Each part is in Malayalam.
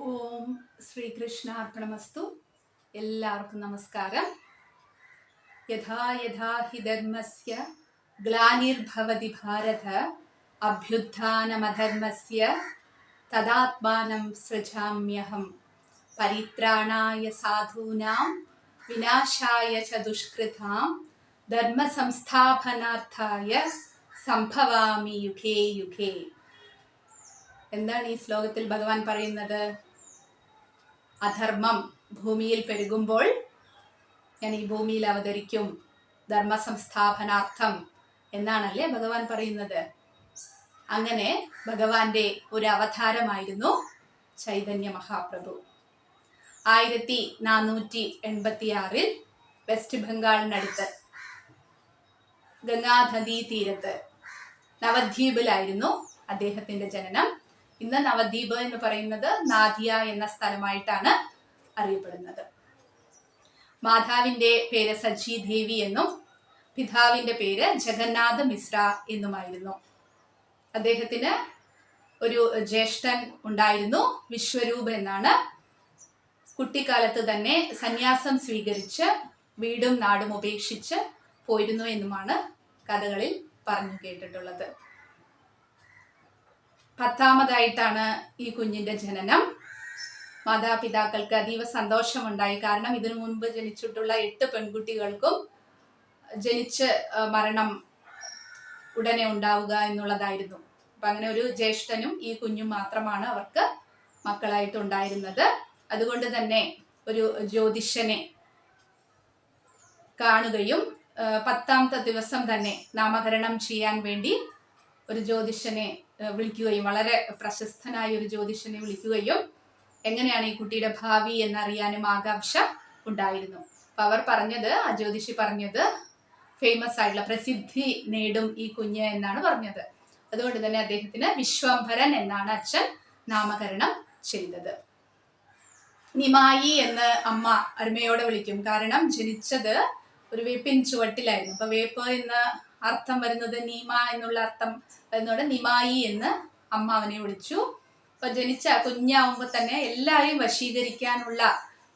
ഓം ശ്രീകൃഷ്ണാർപ്പണമസ്തു. എല്ലാവർക്കും നമസ്കാരം. യഥാ യഥാ ഹി ധർമ്മസ്യ ഗ്ലാനിർഭവതി ഭാരത അഭ്യുത്ഥാനമധർമ്മസ്യ തദാത്മാനം സൃജാമ്യഹം. പരിത്രാണായ സാധൂനാം വിനാശായ ച ദുഷ്കൃതാം ധർമ്മസംസ്ഥാപനാർത്ഥായ സംഭവാമി യുഗേ യുഗേ. എന്താണ് ഈ ശ്ലോകത്തിൽ ഭഗവാൻ പറയുന്നത്? അധർമ്മം ഭൂമിയിൽ പെരുകുമ്പോൾ ഞാൻ ഈ ഭൂമിയിൽ അവതരിക്കും. ധർമ്മ സംസ്ഥാപനാർത്ഥം എന്നാണല്ലേ ഭഗവാൻ പറയുന്നത്. അങ്ങനെ ഭഗവാന്റെ ഒരു അവതാരമായിരുന്നു ചൈതന്യ മഹാപ്രഭു. ആയിരത്തി നാനൂറ്റി എൺപത്തിയാറിൽ വെസ്റ്റ് ബംഗാളിനടുത്ത് ഗംഗാനദീ തീരത്ത് നവദ്വീപിലായിരുന്നു അദ്ദേഹത്തിന്റെ ജനനം. ഇന്ന് നവദ്വീപ് എന്ന് പറയുന്നത് നാദിയ എന്ന സ്ഥലമായിട്ടാണ് അറിയപ്പെടുന്നത്. മാതാവിന്റെ പേര് സജി ദേവി എന്നും പിതാവിന്റെ പേര് ജഗന്നാഥ് മിശ്ര എന്നുമായിരുന്നു. അദ്ദേഹത്തിന് ഒരു ജ്യേഷ്ഠൻ ഉണ്ടായിരുന്നു വിശ്വരൂപ് എന്നാണ്. കുട്ടിക്കാലത്ത് തന്നെ സന്യാസം സ്വീകരിച്ച് വീടും നാടും ഉപേക്ഷിച്ച് പോയിരുന്നു എന്നുമാണ് കഥകളിൽ പറഞ്ഞു കേട്ടിട്ടുള്ളത്. പത്താമതായിട്ടാണ് ഈ കുഞ്ഞിന്റെ ജനനം. മാതാപിതാക്കൾക്ക് അതീവ സന്തോഷമുണ്ടായി. കാരണം ഇതിനു മുൻപ് ജനിച്ചിട്ടുള്ള എട്ട് പെൺകുട്ടികൾക്കും ജനിച്ച് മരണം ഉടനെ ഉണ്ടാവുക എന്നുള്ളതായിരുന്നു. അപ്പൊ അങ്ങനെ ഒരു ജ്യേഷ്ഠനും ഈ കുഞ്ഞും മാത്രമാണ് അവർക്ക് മക്കളായിട്ട് ഉണ്ടായിരുന്നത് അതുകൊണ്ട് തന്നെ ഒരു ജ്യോതിഷനെ കാണുകയും പത്താമത്തെ ദിവസം തന്നെ നാമകരണം ചെയ്യാൻ വേണ്ടി ഒരു ജ്യോതിഷനെ വിളിക്കുകയും വളരെ പ്രശസ്തനായ ഒരു ജ്യോതിഷനെ വിളിക്കുകയും എങ്ങനെയാണ് ഈ കുട്ടിയുടെ ഭാവി എന്നറിയാനും ആകാംക്ഷ ഉണ്ടായിരുന്നു. അപ്പൊ അവർ പറഞ്ഞത് ആ ജ്യോതിഷി പറഞ്ഞത് ഫേമസ് ആയിട്ടുള്ള പ്രസിദ്ധി നേടും ഈ കുഞ്ഞ് എന്നാണ് പറഞ്ഞത്. അതുകൊണ്ട് തന്നെ അദ്ദേഹത്തിന് വിശ്വംഭരൻ എന്നാണ് അച്ഛൻ നാമകരണം ചെയ്തത്. നിമായി എന്ന് അമ്മ അരുമയോടെ വിളിക്കും. കാരണം ജനിച്ചത് ഒരു വേപ്പിൻ ചുവട്ടിലായിരുന്നു. അപ്പൊ വേപ്പ് എന്ന് അർത്ഥം വരുന്നത് നീമ എന്നുള്ള അർത്ഥം വരുന്നതോടെ നിമായി എന്ന് അമ്മ അവനെ വിളിച്ചു. അപ്പൊ ജനിച്ച കുഞ്ഞാവുമ്പോ തന്നെ എല്ലാവരെയും വശീകരിക്കാനുള്ള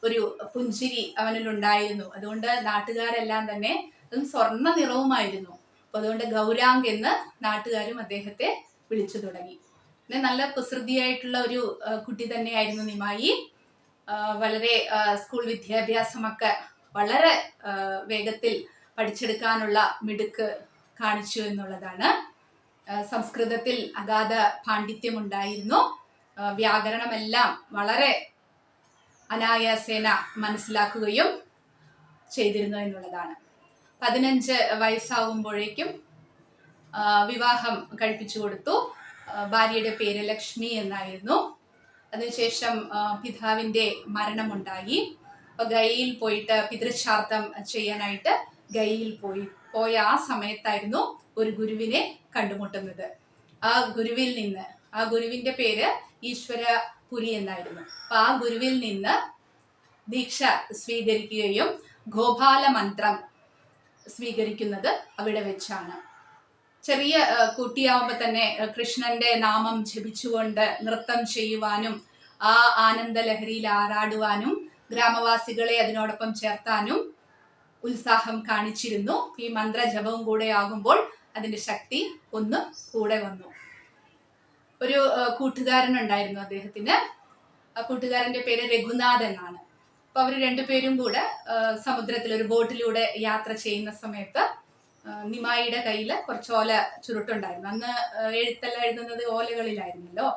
ഒരു പുഞ്ചിരി അവനിലുണ്ടായിരുന്നു അതുകൊണ്ട് നാട്ടുകാരെല്ലാം തന്നെ അതും സ്വർണ നിറവുമായിരുന്നു. അപ്പൊ അതുകൊണ്ട് ഗൗരാംഗ് എന്ന് നാട്ടുകാരും അദ്ദേഹത്തെ വിളിച്ചു തുടങ്ങി. പിന്നെ നല്ല കുസൃതിയായിട്ടുള്ള ഒരു കുട്ടി തന്നെയായിരുന്നു നിമായി. വളരെ സ്കൂൾ വിദ്യാഭ്യാസമൊക്കെ വളരെ വേഗത്തിൽ പഠിച്ചെടുക്കാനുള്ള മിടുക്ക് കാണിച്ചു എന്നുള്ളതാണ്. സംസ്കൃതത്തിൽ അഗാധ പാണ്ഡിത്യമുണ്ടായിരുന്നു. വ്യാകരണമെല്ലാം വളരെ അനായാസേന മനസ്സിലാക്കുകയും ചെയ്തിരുന്നു എന്നുള്ളതാണ്. പതിനഞ്ച് വയസ്സാവുമ്പോഴേക്കും ആ, വിവാഹം കഴിപ്പിച്ചു കൊടുത്തു. ഭാര്യയുടെ പേര് ലക്ഷ്മി എന്നായിരുന്നു. അതിനുശേഷം പിതാവിന്റെ മരണമുണ്ടായി. അപ്പൊ ഗയയിൽ പോയിട്ട് പിതൃശ്രാദ്ധം ചെയ്യാനായിട്ട് ഗയയിൽ പോയി. പോയ ആ സമയത്തായിരുന്നു ഒരു ഗുരുവിനെ കണ്ടുമുട്ടുന്നത്. ആ ഗുരുവിൽ നിന്ന് ആ ഗുരുവിന്റെ പേര് ഈശ്വരപുരി എന്നായിരുന്നു. അപ്പൊ ആ ഗുരുവിൽ നിന്ന് ദീക്ഷ സ്വീകരിക്കുകയും ഗോപാല മന്ത്രം സ്വീകരിക്കുന്നത് അവിടെ വെച്ചാണ്. ചെറിയ കുട്ടിയാവുമ്പോ കുട്ടിയാവുമ്പോൾ തന്നെ കൃഷ്ണന്റെ നാമം ജപിച്ചുകൊണ്ട് നൃത്തം ചെയ്യുവാനും ആ ആനന്ദ ലഹരിയിൽ ആറാടുവാനും ഗ്രാമവാസികളെ അതിനോടൊപ്പം ചേർത്താനും ഉത്സാഹം കാണിച്ചിരുന്നു. ഈ മന്ത്രജപവും കൂടെ ആകുമ്പോൾ അതിന്റെ ശക്തി ഒന്ന് കൂടെ വന്നു. ഒരു കൂട്ടുകാരൻ ഉണ്ടായിരുന്നു അദ്ദേഹത്തിന്. ആ കൂട്ടുകാരന്റെ പേര് രഘുനാഥ് എന്നാണ്. അപ്പൊ അവർ രണ്ടുപേരും കൂടെ സമുദ്രത്തിൽ ഒരു ബോട്ടിലൂടെ യാത്ര ചെയ്യുന്ന സമയത്ത് നിമായിയുടെ കയ്യിൽ കുറച്ച് ഓല ചുരുട്ടുണ്ടായിരുന്നു. അന്ന് എഴുത്തല്ല എഴുതുന്നത് ഓലകളിലായിരുന്നല്ലോ.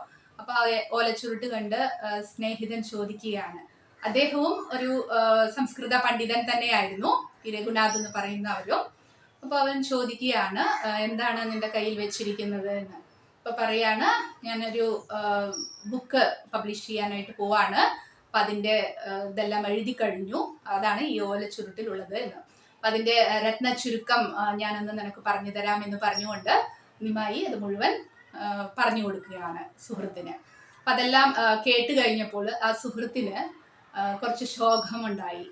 അപ്പൊ ഓല ചുരുട്ട് കണ്ട് സ്നേഹിതൻ ചോദിക്കുകയാണ് അദ്ദേഹവും ഒരു സംസ്കൃത പണ്ഡിതൻ തന്നെയായിരുന്നു. ഈ രഘുനാഥ് എന്ന് പറയുന്നവരും. അപ്പൊ അവൻ ചോദിക്കുകയാണ് എന്താണ് നിന്റെ കയ്യിൽ വെച്ചിരിക്കുന്നത് എന്ന്. അപ്പൊ പറയാണ് ഞാനൊരു ബുക്ക് പബ്ലിഷ് ചെയ്യാനായിട്ട് പോവാണ്. അപ്പൊ അതിന്റെ ഇതെല്ലാം എഴുതി കഴിഞ്ഞു. അതാണ് ഈ ഓല ചുരുട്ടിലുള്ളത് എന്ന്. അപ്പൊ അതിന്റെ രത്ന ചുരുക്കം ഞാനൊന്ന് നിനക്ക് പറഞ്ഞു തരാം എന്ന് പറഞ്ഞുകൊണ്ട് നിമായി അത് മുഴുവൻ പറഞ്ഞു കൊടുക്കുകയാണ് സുഹൃത്തിന്. അപ്പൊ അതെല്ലാം കേട്ട് കഴിഞ്ഞപ്പോൾ ആ സുഹൃത്തിന് കുറച്ച് ശോകമുണ്ടായി.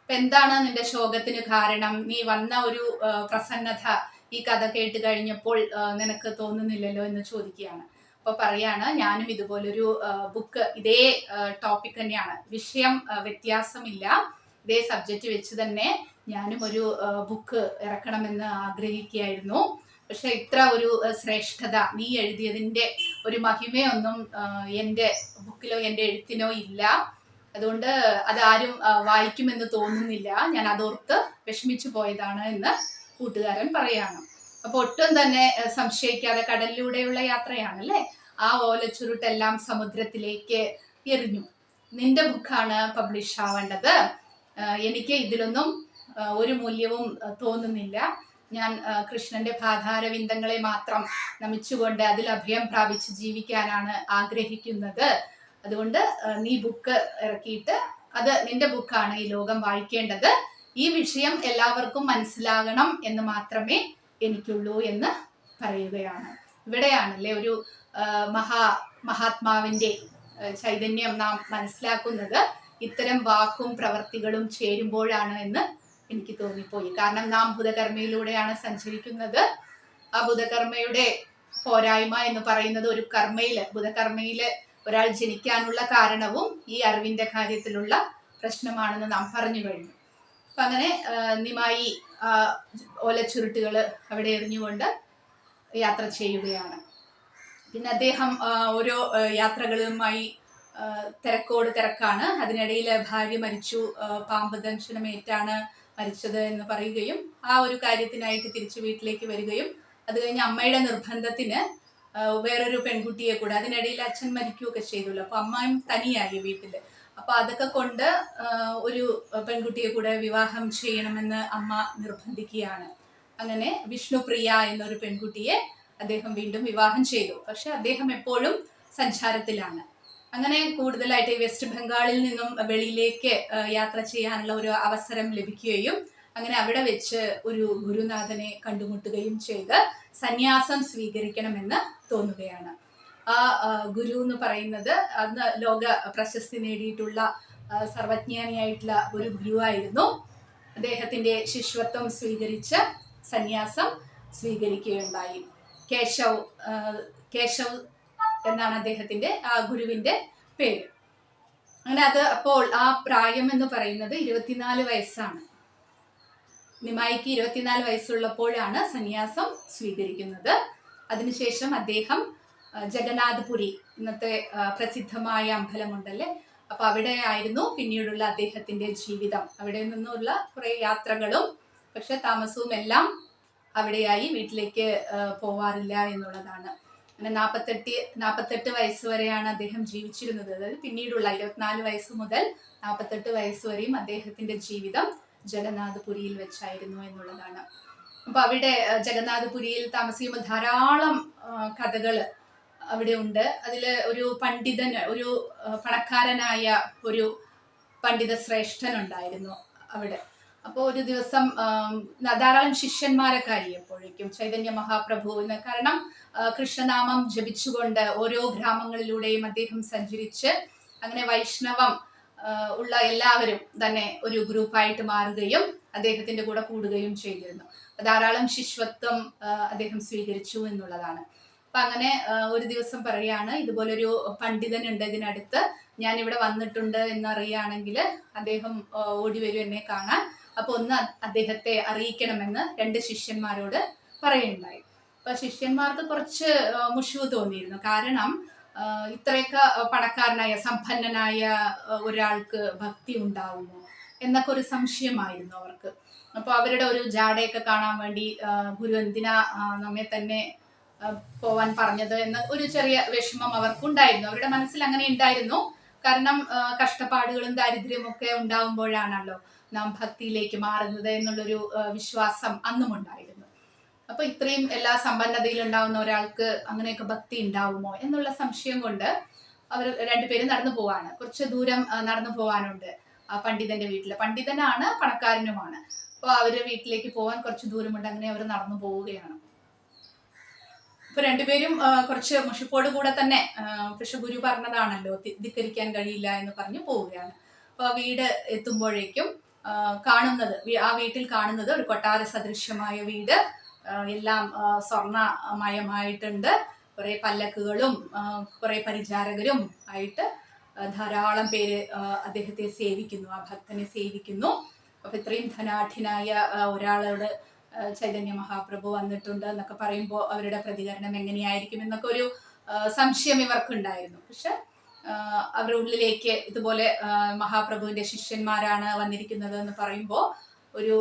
അപ്പൊ എന്താണ് നിന്റെ ശോകത്തിന് കാരണം? നീ വന്ന ഒരു പ്രസന്നത ഈ കഥ കേട്ട് കഴിഞ്ഞപ്പോൾ നിനക്ക് തോന്നുന്നില്ലല്ലോ എന്ന് ചോദിക്കുകയാണ്. അപ്പൊ പറയാണ് ഞാനും ഇതുപോലൊരു ബുക്ക് ഇതേ ടോപ്പിക് തന്നെയാണ്. വിഷയം വ്യത്യാസമില്ല. ഇതേ സബ്ജക്റ്റ് വെച്ച് തന്നെ ഞാനും ഒരു ബുക്ക് ഇറക്കണമെന്ന് ആഗ്രഹിക്കുകയായിരുന്നു. പക്ഷെ ഇത്ര ഒരു ശ്രേഷ്ഠത നീ എഴുതിയതിന്റെ ഒരു മഹിമയൊന്നും എന്റെ ബുക്കിലോ എന്റെ എഴുത്തിനോ ഇല്ല. അതുകൊണ്ട് അതാരും വായിക്കുമെന്ന് തോന്നുന്നില്ല. ഞാൻ അതോർത്ത് വിഷമിച്ചു പോയതാണ് എന്ന് കൂട്ടുകാരൻ പറയാണ്. അപ്പൊ ഒട്ടും തന്നെ സംശയിക്കാതെ കടലിലൂടെയുള്ള യാത്രയാണല്ലേ? ആ ഓലച്ചുരുട്ടെല്ലാം സമുദ്രത്തിലേക്ക് എറിഞ്ഞു. നിന്റെ ബുക്കാണ് പബ്ലിഷ് ആവേണ്ടത്. എനിക്ക് ഇതിലൊന്നും ഒരു മൂല്യവും തോന്നുന്നില്ല. ഞാൻ കൃഷ്ണന്റെ പാതാരവിന്ദങ്ങളെ മാത്രം നമിച്ചുകൊണ്ട് അതിൽ അഭയം പ്രാപിച്ച് ജീവിക്കാനാണ് ആഗ്രഹിക്കുന്നത്. അതുകൊണ്ട് നീ ബുക്ക് ഇറക്കിയിട്ട് അത് നിന്റെ ബുക്കാണ് ഈ ലോകം വായിക്കേണ്ടത്. ഈ വിഷയം എല്ലാവർക്കും മനസ്സിലാകണം എന്ന് മാത്രമേ എനിക്കുള്ളൂ എന്ന് പറയുകയാണ്. ഇവിടെയാണല്ലേ ഒരു മഹാ മഹാത്മാവിന്റെ ചൈതന്യം നാം മനസ്സിലാക്കുന്നത്. ഇത്തരം വാക്കും പ്രവർത്തികളും ചേരുമ്പോഴാണ് എന്ന് എനിക്ക് തോന്നിപ്പോയി. കാരണം നാം ബുധകർമ്മയിലൂടെയാണ് സഞ്ചരിക്കുന്നത്. ആ ബുധകർമ്മയുടെ പോരായ്മ എന്ന് പറയുന്നത് ഒരു കർമ്മയിൽ ബുധകർമ്മയിൽ ഒരാൾ ജനിക്കാനുള്ള കാരണവും ഈ അറിവിന്റെ കാര്യത്തിലുള്ള പ്രശ്നമാണെന്ന് നാം പറഞ്ഞു കഴിഞ്ഞു. അപ്പൊ അങ്ങനെ നിമായി ഓലച്ചുരുട്ടുകൾ അവിടെ എറിഞ്ഞുകൊണ്ട് യാത്ര ചെയ്യുകയാണ്. പിന്നെ അദ്ദേഹം ഓരോ യാത്രകളുമായി തിരക്കോട് തിരക്കാണ്. അതിനിടയിൽ ഭാര്യ മരിച്ചു പാമ്പ് ദംശനമേറ്റാണ് മരിച്ചത് എന്ന് പറയുകയും ആ ഒരു കാര്യത്തിനായിട്ട് തിരിച്ചു വീട്ടിലേക്ക് വരികയും അത് കഴിഞ്ഞ് അമ്മയുടെ നിർബന്ധത്തിന് വേറൊരു പെൺകുട്ടിയെ കൂടെ. അതിനിടയിൽ അച്ഛൻ മരിക്കുകയൊക്കെ ചെയ്തല്ലോ അപ്പൊ അമ്മയും തനിയായി വീട്ടിൽ. അപ്പൊ അതൊക്കെ കൊണ്ട് ഒരു പെൺകുട്ടിയെ കൂടെ വിവാഹം ചെയ്യണമെന്ന് അമ്മ നിർബന്ധിക്കുകയാണ്. അങ്ങനെ വിഷ്ണുപ്രിയ എന്നൊരു പെൺകുട്ടിയെ അദ്ദേഹം വീണ്ടും വിവാഹം ചെയ്തു. പക്ഷെ അദ്ദേഹം എപ്പോഴും സഞ്ചാരത്തിലാണ്. അങ്ങനെ കൂടുതലായിട്ട് വെസ്റ്റ് ബംഗാളിൽ നിന്നും വെളിയിലേക്ക് യാത്ര ചെയ്യാനുള്ള ഒരു അവസരം ലഭിക്കുകയും അങ്ങനെ അവിടെ വെച്ച് ഒരു ഗുരുനാഥനെ കണ്ടുമുട്ടുകയും ചെയ്ത് സന്യാസം സ്വീകരിക്കണമെന്ന് തോന്നുകയാണ്. ആ ഗുരു എന്ന് പറയുന്നത് അന്ന് ലോക പ്രശസ്തി നേടിയിട്ടുള്ള സർവജ്ഞാനിയായിട്ടുള്ള ഒരു ഗുരുവായിരുന്നു. അദ്ദേഹത്തിന്റെ ശിഷ്യത്വം സ്വീകരിച്ച് സന്യാസം സ്വീകരിക്കുകയുണ്ടായി. കേശവ് കേശവ് എന്നാണ് അദ്ദേഹത്തിന്റെ ആ ഗുരുവിന്റെ പേര്. അങ്ങനെ അത് അപ്പോൾ ആ പ്രായം എന്ന് പറയുന്നത് ഇരുപത്തിനാല് വയസ്സാണ്. നിമായിക്ക് ഇരുപത്തിനാല് വയസ്സുള്ളപ്പോഴാണ് സന്യാസം സ്വീകരിക്കുന്നത്. അതിനുശേഷം അദ്ദേഹം ജഗന്നാഥ്പുരി ഇന്നത്തെ പ്രസിദ്ധമായ അമ്പലമുണ്ടല്ലേ? അപ്പൊ അവിടെ ആയിരുന്നു പിന്നീടുള്ള അദ്ദേഹത്തിന്റെ ജീവിതം. അവിടെ നിന്നുള്ള കുറെ യാത്രകളും പക്ഷെ താമസവും എല്ലാം അവിടെയായി വീട്ടിലേക്ക് പോവാറില്ല എന്നുള്ളതാണ്. അങ്ങനെ നാൽപ്പത്തെട്ട് നാൽപ്പത്തെട്ട് വയസ്സ് വരെയാണ് അദ്ദേഹം ജീവിച്ചിരുന്നത്. അതായത് പിന്നീടുള്ള ഇരുപത്തിനാല് വയസ്സ് മുതൽ നാൽപ്പത്തെട്ട് വയസ്സ് വരെയും അദ്ദേഹത്തിന്റെ ജീവിതം ജഗന്നാഥപുരിയിൽ വെച്ചായിരുന്നു എന്നുള്ളതാണ്. അപ്പൊ അവിടെ ജഗന്നാഥപുരിയിൽ താമസിക്കുമ്പോൾ ധാരാളം കഥകൾ അവിടെ ഉണ്ട്. അതിൽ ഒരു പണ്ഡിതൻ ഒരു പണക്കാരനായ ഒരു പണ്ഡിത ശ്രേഷ്ഠൻ ഉണ്ടായിരുന്നു അവിടെ. അപ്പോൾ ഒരു ദിവസം ധാരാളം ശിഷ്യന്മാരൊക്കെ അറിയപ്പോഴേക്കും ചൈതന്യ മഹാപ്രഭുവിന് കാരണം കൃഷ്ണനാമം ജപിച്ചുകൊണ്ട് ഓരോ ഗ്രാമങ്ങളിലൂടെയും അദ്ദേഹം സഞ്ചരിച്ച് അങ്ങനെ വൈഷ്ണവം ഉള്ള എല്ലാവരും തന്നെ ഒരു ഗ്രൂപ്പായിട്ട് മാറുകയും അദ്ദേഹത്തിന്റെ കൂടെ കൂടുകയും ചെയ്തിരുന്നു. ധാരാളം ശിഷ്യത്വം അദ്ദേഹം സ്വീകരിച്ചു എന്നുള്ളതാണ്. അപ്പൊ അങ്ങനെ ഒരു ദിവസം പറയാണ് ഇതുപോലൊരു പണ്ഡിതനുണ്ട് ഇതിനടുത്ത്. ഞാൻ ഇവിടെ വന്നിട്ടുണ്ട് എന്നറിയുകയാണെങ്കിൽ അദ്ദേഹം ഓടി വരും എന്നെ കാണാൻ. അപ്പൊ ഒന്ന് അദ്ദേഹത്തെ അറിയിക്കണമെന്ന് രണ്ട് ശിഷ്യന്മാരോട് പറയുണ്ടായി അപ്പൊ ശിഷ്യന്മാർക്ക് കുറച്ച് മുഷിവ് തോന്നിയിരുന്നു. കാരണം ഇത്രയൊക്കെ പണക്കാരനായ സമ്പന്നനായ ഒരാൾക്ക് ഭക്തി ഉണ്ടാവുമോ? എന്നൊക്കെ ഒരു സംശയമായിരുന്നു അവർക്ക്. അപ്പൊ അവരുടെ ഒരു ജാടയൊക്കെ കാണാൻ വേണ്ടി ഗുരു എന്തിനാ നമ്മെ തന്നെ പോവാൻ പറഞ്ഞത് എന്ന ഒരു ചെറിയ വിഷമം അവർക്കുണ്ടായിരുന്നു. അവരുടെ മനസ്സിൽ അങ്ങനെ ഉണ്ടായിരുന്നു. കാരണം കഷ്ടപ്പാടുകളും ദാരിദ്ര്യവും ഒക്കെ ഉണ്ടാവുമ്പോഴാണല്ലോ നാം ഭക്തിയിലേക്ക് മാറുന്നത് എന്നുള്ളൊരു വിശ്വാസം അന്നും ഉണ്ടായിരുന്നു അപ്പൊ ഇത്രയും എല്ലാ സമ്പന്നതയിൽ ഉണ്ടാവുന്ന ഒരാൾക്ക് അങ്ങനെയൊക്കെ ഭക്തി ഉണ്ടാവുമോ എന്നുള്ള സംശയം കൊണ്ട് അവർ രണ്ടുപേരും നടന്നു പോവാണ്. കുറച്ച് ദൂരം നടന്നു പോവാനുണ്ട് ആ പണ്ഡിതന്റെ വീട്ടിൽ പണ്ഡിതനാണ് പണക്കാരനുമാണ്. അപ്പോൾ അവർ വീട്ടിലേക്ക് പോകാൻ കുറച്ച് ദൂരമുണ്ട്. അങ്ങനെ അവർ നടന്നു പോവുകയാണ്. ഇപ്പൊ രണ്ടുപേരും കുറച്ച് മുഷിപ്പോട് കൂടെ തന്നെ പക്ഷെ ഗുരു പറഞ്ഞതാണല്ലോ ധിക്കരിക്കാൻ കഴിയില്ല എന്ന് പറഞ്ഞ് പോവുകയാണ്. അപ്പൊ വീട് എത്തുമ്പോഴേക്കും കാണുന്നത് ആ വീട്ടിൽ കാണുന്നത് ഒരു കൊട്ടാര സദൃശ്യമായ വീട്. എല്ലാം സ്വർണമയമായിട്ടുണ്ട്. കുറേ പല്ലക്കുകളും കുറെ പരിചാരകരും ആയിട്ട് ധാരാളം പേര് അദ്ദേഹത്തെ സേവിക്കുന്നു ആ ഭക്തനെ സേവിക്കുന്നു. അപ്പൊ ഇത്രയും ധനാഠ്യനായ ഒരാളോട് ചൈതന്യ മഹാപ്രഭു വന്നിട്ടുണ്ട് എന്നൊക്കെ പറയുമ്പോൾ അവരുടെ പ്രതികരണം എങ്ങനെയായിരിക്കും എന്നൊക്കെ ഒരു സംശയം ഇവർക്കുണ്ടായിരുന്നു. പക്ഷെ അവരുടെ ഉള്ളിലേക്ക് ഇതുപോലെ മഹാപ്രഭുവിന്റെ ശിഷ്യന്മാരാണ് വന്നിരിക്കുന്നത് എന്ന് പറയുമ്പോൾ ഒരു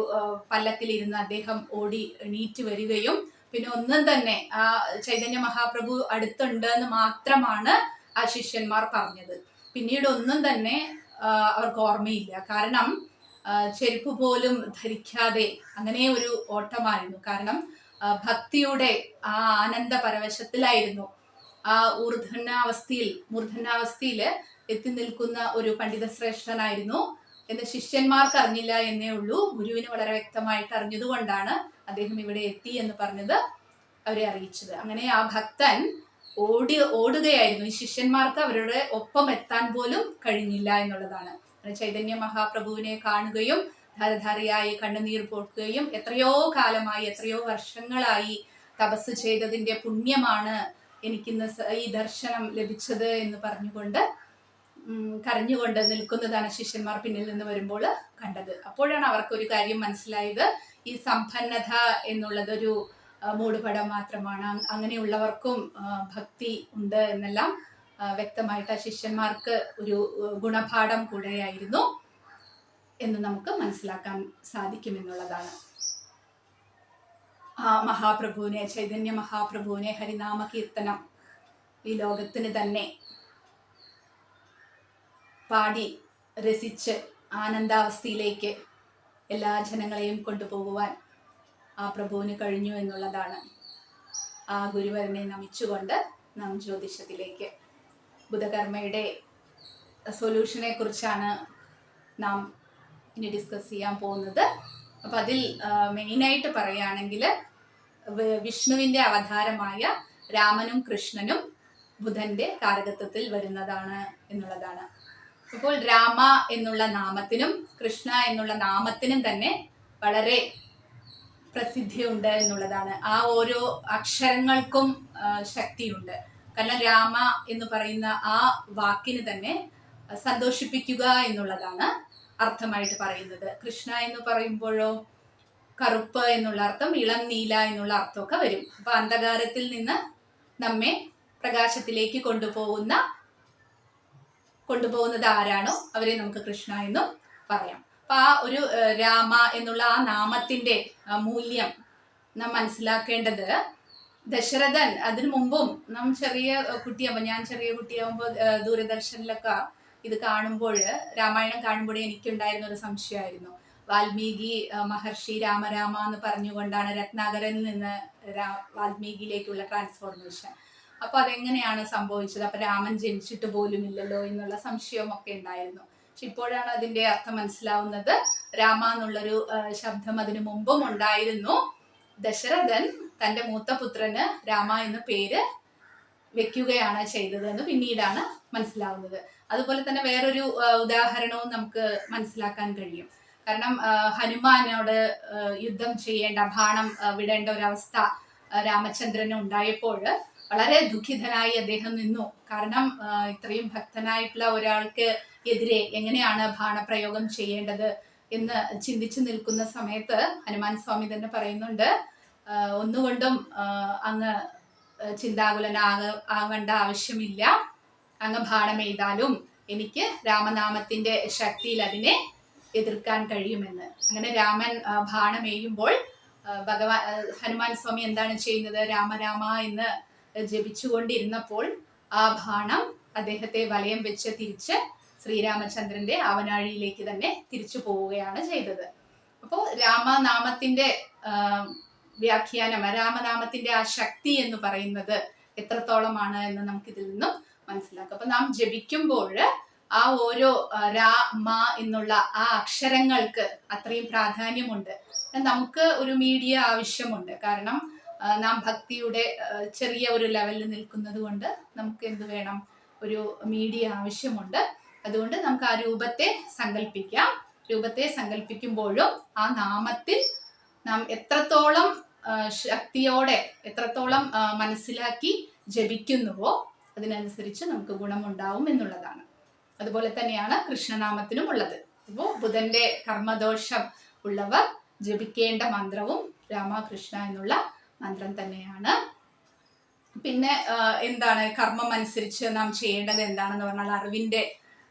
പല്ലക്കിലിരുന്ന് അദ്ദേഹം ഓടി എണീറ്റ് വരികയും പിന്നെ ഒന്നും തന്നെ ആ ചൈതന്യ മഹാപ്രഭു അടുത്തുണ്ട് എന്ന് മാത്രമാണ് ആ ശിഷ്യന്മാർ പറഞ്ഞത്. പിന്നീട് ഒന്നും തന്നെ അവർക്ക് ഓർമ്മയില്ല. കാരണം ചെരുപ്പ് പോലും ധരിക്കാതെ അങ്ങനെ ഒരു ഓട്ടമായിരുന്നു. കാരണം ഭക്തിയുടെ ആ ആനന്ദ പരവശത്തിലായിരുന്നു ആ ഊർധനാവസ്ഥയിൽ മൂർധനാവസ്ഥയിൽ എത്തി നിൽക്കുന്ന ഒരു പണ്ഡിത ശ്രേഷ്ഠനായിരുന്നു എന്ന് ശിഷ്യന്മാർക്ക് അറിഞ്ഞില്ല എന്നേ ഉള്ളൂ. ഗുരുവിന് വളരെ വ്യക്തമായിട്ട് അറിഞ്ഞതുകൊണ്ടാണ് അദ്ദേഹം ഇവിടെ എത്തി എന്ന് പറഞ്ഞത് അവരെ അറിയിച്ചത്. അങ്ങനെ ആ ഭക്തൻ ഓടി ഓടുകയായിരുന്നു. ഈ ശിഷ്യന്മാർക്ക് അവരുടെ ഒപ്പം എത്താൻ പോലും കഴിഞ്ഞില്ല എന്നുള്ളതാണ്. ചൈതന്യ മഹാപ്രഭുവിനെ കാണുകയും ധാരധാരയായി കണ്ണുനീർ പോക്കുകയും എത്രയോ കാലമായി എത്രയോ വർഷങ്ങളായി തപസ് ചെയ്തതിന്റെ പുണ്യമാണ് എനിക്കിന്ന് ഈ ദർശനം ലഭിച്ചത് എന്ന് പറഞ്ഞുകൊണ്ട് കരഞ്ഞുകൊണ്ട് നിൽക്കുന്നതാണ് ശിഷ്യന്മാർ പിന്നിൽ നിന്ന് വരുമ്പോൾ കണ്ടത്. അപ്പോഴാണ് അവർക്കൊരു കാര്യം മനസ്സിലായത്. ഈ സമ്പന്നത എന്നുള്ളതൊരു മൂടുപടം മാത്രമാണ്. അങ്- അങ്ങനെയുള്ളവർക്കും ഭക്തി ഉണ്ട് എന്നെല്ലാം വ്യക്തമായിട്ട് ആ ശിഷ്യന്മാർക്ക് ഒരു ഗുണപാഠം കൂടെയായിരുന്നു എന്ന് നമുക്ക് മനസ്സിലാക്കാൻ സാധിക്കുമെന്നുള്ളതാണ് ആ മഹാപ്രഭുവിനെ ചൈതന്യ മഹാപ്രഭുവിനെ ഹരിനാമ കീർത്തനം ഈ ലോകത്തിന് തന്നെ പാടി രസിച്ച് ആനന്ദാവസ്ഥയിലേക്ക് എല്ലാ ജനങ്ങളെയും കൊണ്ടുപോകുവാൻ ആ പ്രഭുവിന് കഴിഞ്ഞു എന്നുള്ളതാണ് ആ ഗുരുവരനെ നമിച്ചുകൊണ്ട് നാം ജ്യോതിഷത്തിലേക്ക്. ബുധകർമ്മയുടെ സൊല്യൂഷനെ കുറിച്ചാണ് നാം ഇനി ഡിസ്കസ് ചെയ്യാൻ പോകുന്നത്. അപ്പം അതിൽ മെയിനായിട്ട് പറയുകയാണെങ്കിൽ വിഷ്ണുവിന്റെ അവതാരമായ രാമനും കൃഷ്ണനും ബുധന്റെ കാരകത്വത്തിൽ വരുന്നതാണ് എന്നുള്ളതാണ്. അപ്പോൾ രാമ എന്നുള്ള നാമത്തിനും കൃഷ്ണ എന്നുള്ള നാമത്തിനും തന്നെ വളരെ പ്രസിദ്ധിയുണ്ട് എന്നുള്ളതാണ്. ആ ഓരോ അക്ഷരങ്ങൾക്കും ശക്തിയുണ്ട്. കാരണം രാമ എന്ന് പറയുന്ന ആ വാക്കിന് തന്നെ സന്തോഷിപ്പിക്കുക എന്നുള്ളതാണ് അർത്ഥമായിട്ട് പറയുന്നത്. കൃഷ്ണ എന്ന് പറയുമ്പോഴോ കറുപ്പ് എന്നുള്ള അർത്ഥം ഇളം നീല എന്നുള്ള അർത്ഥമൊക്കെ വരും. അപ്പൊ അന്ധകാരത്തിൽ നിന്ന് നമ്മെ പ്രകാശത്തിലേക്ക് കൊണ്ടുപോകുന്ന കൊണ്ടുപോകുന്നത് ആരാണോ അവരെ നമുക്ക് കൃഷ്ണ എന്നും പറയാം. അപ്പൊ ആ ഒരു രാമ എന്നുള്ള ആ നാമത്തിന്റെ മൂല്യം നാം മനസ്സിലാക്കേണ്ടത് ദശരഥൻ അതിനു മുമ്പും നാം ചെറിയ കുട്ടിയാകുമ്പോൾ ഞാൻ ചെറിയ കുട്ടിയാകുമ്പോൾ ദൂരദർശനിലൊക്കെ ഇത് കാണുമ്പോൾ രാമായണം കാണുമ്പോഴേ എനിക്കുണ്ടായിരുന്ന ഒരു സംശയമായിരുന്നു. വാൽമീകി മഹർഷി രാമരാമ എന്ന് പറഞ്ഞുകൊണ്ടാണ് രത്നാകരനിൽ നിന്ന് വാൽമീകിയിലേക്കുള്ള ട്രാൻസ്ഫോർമേഷൻ. അപ്പൊ അതെങ്ങനെയാണ് സംഭവിച്ചത്? അപ്പൊ രാമൻ ജനിച്ചിട്ട് പോലും ഇല്ലല്ലോ എന്നുള്ള സംശയമൊക്കെ ഉണ്ടായിരുന്നു. പക്ഷെ ഇപ്പോഴാണ് അതിന്റെ അർത്ഥം മനസ്സിലാവുന്നത്. രാമ എന്നുള്ളൊരു ശബ്ദം അതിനു മുമ്പും ഉണ്ടായിരുന്നു. ദശരഥൻ തന്റെ മൂത്ത പുത്രന് രാമ എന്ന പേര് വെക്കുകയാണ് ചെയ്തത് എന്ന് പിന്നീടാണ് മനസ്സിലാവുന്നത്. അതുപോലെ തന്നെ വേറൊരു ഉദാഹരണവും നമുക്ക് മനസ്സിലാക്കാൻ കഴിയും. കാരണം ഹനുമാനോട് യുദ്ധം ചെയ്യേണ്ട ഭാണം വിടേണ്ട ഒരവസ്ഥ രാമചന്ദ്രന് ഉണ്ടായപ്പോൾ വളരെ ദുഃഖിതനായി അദ്ദേഹം നിന്നു. കാരണം ഇത്രയും ഭക്തനായിട്ടുള്ള ഒരാൾക്ക് എതിരെ എങ്ങനെയാണ് ബാണപ്രയോഗം ചെയ്യേണ്ടത് എന്ന് ചിന്തിച്ചു നിൽക്കുന്ന സമയത്ത് ഹനുമാൻ സ്വാമി തന്നെ പറയുന്നുണ്ട് ഒന്നുകൊണ്ടും അങ്ങ് ചിന്താകുലനാക ആകേണ്ട ആവശ്യമില്ല. അങ്ങ് ബാണമെയ്താലും എനിക്ക് രാമനാമത്തിന്റെ ശക്തിയിൽ അതിനെ എതിർക്കാൻ കഴിയുമെന്ന്. അങ്ങനെ രാമൻ ആ, ബാണമെയ്യുമ്പോൾ ഭഗവാൻ ഹനുമാൻ സ്വാമി എന്താണ് ചെയ്യുന്നത്? രാമരാമ എന്ന് ജപിച്ചുകൊണ്ടിരുന്നപ്പോൾ ആ ബാണം അദ്ദേഹത്തെ വലയം വെച്ച് തിരിച്ച് ശ്രീരാമചന്ദ്രന്റെ അവനാഴിയിലേക്ക് തന്നെ തിരിച്ചു പോവുകയാണ് ചെയ്തത്. അപ്പോൾ രാമനാമത്തിന്റെ വ്യാഖ്യാനം രാമനാമത്തിന്റെ ആ ശക്തി എന്ന് പറയുന്നത് എത്രത്തോളമാണ് എന്ന് നമുക്ക് ഇതിൽ നിന്നും മനസ്സിലാക്കാം. അപ്പൊ നാം ജപിക്കുമ്പോൾ ആ ഓരോ രാ മ എന്നുള്ള ആ അക്ഷരങ്ങൾക്ക് അത്രയും പ്രാധാന്യമുണ്ട്. നമുക്ക് ഒരു മീഡിയ ആവശ്യമുണ്ട്. കാരണം നാം ഭക്തിയുടെ ചെറിയ ഒരു ലെവലിൽ നിൽക്കുന്നത് കൊണ്ട് നമുക്ക് എന്ത് വേണം? ഒരു മീഡിയ ആവശ്യമുണ്ട്. അതുകൊണ്ട് നമുക്ക് ആ രൂപത്തെ സങ്കല്പിക്കാം രൂപത്തെ സങ്കല്പിക്കുമ്പോഴും ആ നാമത്തിൽ നാം എത്രത്തോളം ശക്തിയോടെ എത്രത്തോളം മനസ്സിലാക്കി ജപിക്കുന്നുവോ അതിനനുസരിച്ച് നമുക്ക് ഗുണമുണ്ടാവും എന്നുള്ളതാണ്. അതുപോലെ തന്നെയാണ് കൃഷ്ണനാമത്തിനും ഉള്ളത്. അപ്പോൾ ബുധന്റെ കർമ്മദോഷം ഉള്ളവർ ജപിക്കേണ്ട മന്ത്രവും രാമകൃഷ്ണ എന്നുള്ള മന്ത്രം തന്നെയാണ്. പിന്നെ എന്താണ് കർമ്മം അനുസരിച്ച് നാം ചെയ്യേണ്ടത് എന്താണെന്ന് പറഞ്ഞാൽ അറിവിന്റെ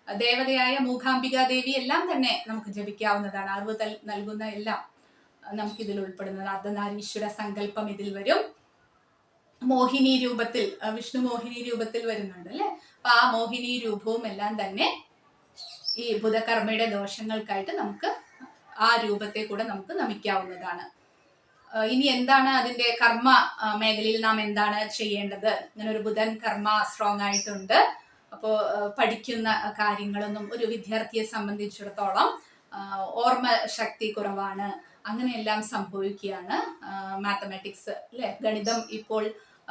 ദേവതയായ മൂകാംബിക ദേവി എല്ലാം തന്നെ നമുക്ക് ജപിക്കാവുന്നതാണ്. അറിവ് നൽകുന്ന എല്ലാം നമുക്ക് ഇതിൽ ഉൾപ്പെടുന്നത് അർദ്ധനാരീശ്വര സങ്കല്പം ഇതിൽ വരും. മോഹിനി രൂപത്തിൽ വിഷ്ണു മോഹിനി രൂപത്തിൽ വരുന്നുണ്ട് അല്ലെ? അപ്പൊ ആ മോഹിനി രൂപവും എല്ലാം തന്നെ ഈ ബുധകർമ്മയുടെ ദോഷങ്ങൾക്കായിട്ട് നമുക്ക് ആ രൂപത്തെ കൂടെ നമുക്ക് നമിക്കാവുന്നതാണ്. ഇനി എന്താണ് അതിന്റെ കർമ്മ മേഖലയിൽ നാം എന്താണ് ചെയ്യേണ്ടത്? ഇങ്ങനെ ഒരു ബുധൻ കർമ്മ സ്ട്രോങ് ആയിട്ടുണ്ട്. അപ്പോൾ പഠിക്കുന്ന കാര്യങ്ങളൊന്നും ഒരു വിദ്യാർത്ഥിയെ സംബന്ധിച്ചിടത്തോളം ഓർമ്മ ശക്തി കുറവാണ്. അങ്ങനെയെല്ലാം സംഭവിക്കുകയാണ്. മാത്തമാറ്റിക്സ് അല്ലെ ഗണിതം ഇപ്പോൾ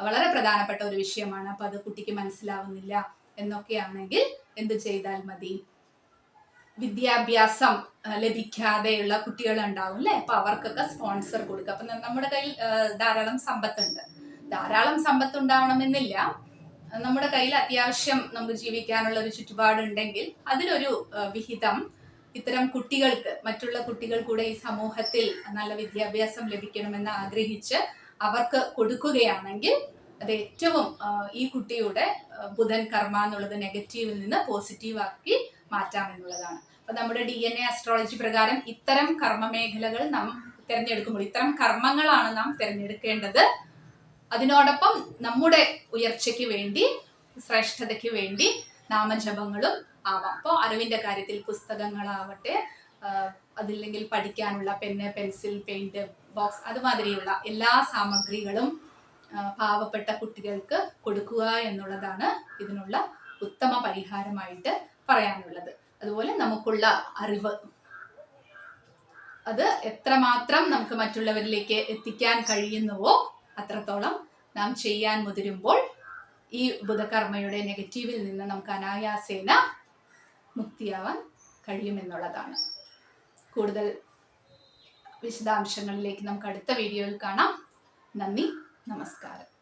വളരെ പ്രധാനപ്പെട്ട ഒരു വിഷയമാണ്. അപ്പൊ അത് കുട്ടിക്ക് മനസ്സിലാവുന്നില്ല എന്നൊക്കെയാണെങ്കിൽ എന്ത് ചെയ്താൽ മതി? വിദ്യാഭ്യാസം ലഭിക്കാതെയുള്ള കുട്ടികൾ ഉണ്ടാവും അല്ലെ? അപ്പൊ അവർക്കൊക്കെ സ്പോൺസർ കൊടുക്കുക. അപ്പൊ നമ്മുടെ കയ്യിൽ ധാരാളം സമ്പത്തുണ്ട്. ധാരാളം സമ്പത്ത് ഉണ്ടാവണമെന്നില്ല നമ്മുടെ കയ്യിൽ അത്യാവശ്യം നമുക്ക് ജീവിക്കാനുള്ള ഒരു ചുറ്റുപാടുണ്ടെങ്കിൽ അതിലൊരു വിഹിതം ഇത്തരം കുട്ടികൾക്ക് മറ്റുള്ള കുട്ടികൾ കൂടെ ഈ സമൂഹത്തിൽ നല്ല വിദ്യാഭ്യാസം ലഭിക്കണമെന്ന് ആഗ്രഹിച്ച് അവർക്ക് കൊടുക്കുകയാണെങ്കിൽ അത് ഏറ്റവും ഈ കുട്ടിയുടെ ബുധൻ കർമ്മ എന്നുള്ളത് നെഗറ്റീവിൽ നിന്ന് പോസിറ്റീവ് ആക്കി മാറ്റാം എന്നുള്ളതാണ്. അപ്പൊ നമ്മുടെ ഡി എൻ എ അസ്ട്രോളജി പ്രകാരം ഇത്തരം കർമ്മ മേഖലകൾ നാം തിരഞ്ഞെടുക്കുമ്പോൾ ഇത്തരം കർമ്മങ്ങളാണ് നാം തിരഞ്ഞെടുക്കേണ്ടത്. അതിനോടൊപ്പം നമ്മുടെ ഉയർച്ചയ്ക്ക് വേണ്ടി ശ്രേഷ്ഠതയ്ക്ക് വേണ്ടി നാമജപങ്ങളും ആവാം. അപ്പോൾ അറിവിന്റെ കാര്യത്തിൽ പുസ്തകങ്ങളാവട്ടെ അതില്ലെങ്കിൽ പഠിക്കാനുള്ള പെന്ന് പെൻസിൽ പെയിന്റ് ബോക്സ് അതുമാതിരിയുള്ള എല്ലാ സാമഗ്രികളും പാവപ്പെട്ട കുട്ടികൾക്ക് കൊടുക്കുക എന്നുള്ളതാണ് ഇതിനുള്ള ഉത്തമ പരിഹാരമായിട്ട് പറയാനുള്ളത്. അതുപോലെ നമുക്കുള്ള അറിവ്. അത് എത്രമാത്രം നമുക്ക് മറ്റുള്ളവരിലേക്ക് എത്തിക്കാൻ കഴിയുന്നുവോ അത്രത്തോളം നാം ചെയ്യാൻ മുതിരുമ്പോൾ ഈ ബുധകർമ്മയുടെ നെഗറ്റീവിൽ നിന്ന് നമുക്ക് അനായാസേന മുക്തിയാവാൻ കഴിയുമെന്നുള്ളതാണ്. കൂടുതൽ വിശദാംശങ്ങളിലേക്ക് നമുക്ക് അടുത്ത വീഡിയോയിൽ കാണാം. നന്ദി. നമസ്കാരം.